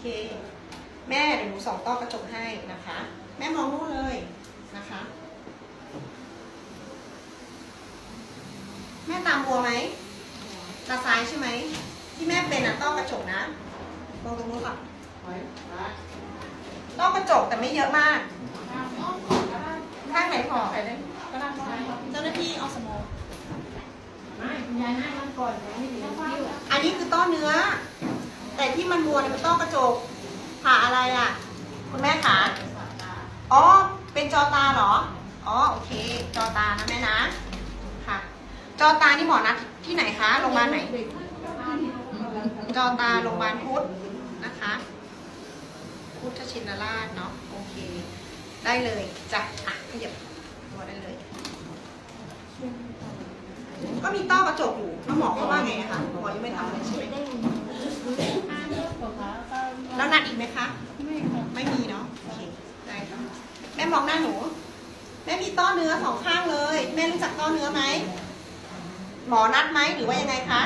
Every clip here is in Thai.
เค แม่เดี๋ยวหนูส่องต้อกระจกให้นะคะ แม่มองนู่นเลยนะคะ แม่ตามบัวไหมตาซ้ายใช่ไหม ที่แม่เป็นอะต้อกระจกนะมองตรงนู้นก่อนต้อกระจกแต่ไม่เยอะมากข้างไหนพอไปเลยเจ้าหน้าที่เอาสมองไม่คุณยายนั่งมันก่อนยังไม่ถึงคิวอันนี้คือต้อเนื้อ แต่ที่มันมัวเนี่ยมันต้อกระจกผ่าอะไรอะ คุณแม่ขาอ๋อ เป็นจอตาเหรอ อ๋อ โอเค จอตานะแม่นะ ค่ะ จอตานี่หมอนัดที่ไหนคะ โรงพยาบาลไหน จอตาโรงพยาบาลพุทธนะคะ พุทธชินราชเนาะ โอเค ได้เลยจ้ะอะขยับตัวได้เลย ก็มีต้อกระจกอยู่แล้วหมอเขาว่าไงอะคะ หมอยังไม่ทำเลยใช่ไหม แล้วนัดอีกไหมคะไม่มีเนาะโอเคได้ค่ะแม่มองหน้าหนู แม่มีต้อเนื้อสองข้างเลย แม่รู้จักต้อเนื้อไหมหมอนัดไหมหรือว่ายังไงคะ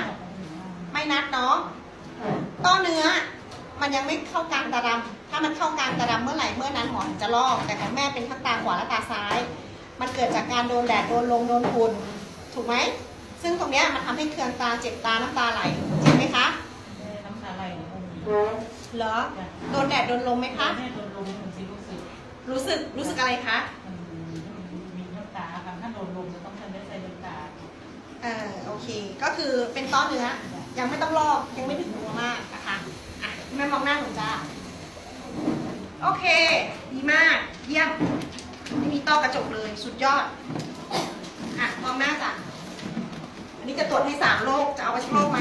ไม่นัดเนาะต้อเนื้อ มันยังไม่เข้ากลางตาดำถ้ามันเข้ากลางตาดำเมื่อไหร่เมื่อนั้นหมอถึงจะลอก แต่ของแม่เป็นทั้งตาขวาและตาซ้าย มันเกิดจากการโดนแดดโดนลมโดนฝุ่นถูกไหมซึ่งตรงเนี้ยมันทำให้เคืองตาเจ็บตาน้ำตาไหลจริงไหมคะ น้ำตาไหล เหรอ โดนแดดโดนลมไหมคะ แม่โดนลมมันสิรู้สึกรู้สึกรู้สึกอะไรคะมันมีน้ำตาค่ะถ้าโดนลมจะต้องทำได้ใส่น้ำตาเออโอเค ก็คือเป็นต้อเนื้อ ยังไม่ต้องลอก ยังไม่ถึงตัวมากนะคะอะแม่มองหน้าหนูจ้า โอเค ดีมาก เยี่ยม ไม่มีต้อกระจกเลย สุดยอด อะ มองหน้าจ้ะ อันนี้จะตรวจให้สามโรค จะเอาไปสักโรคไหม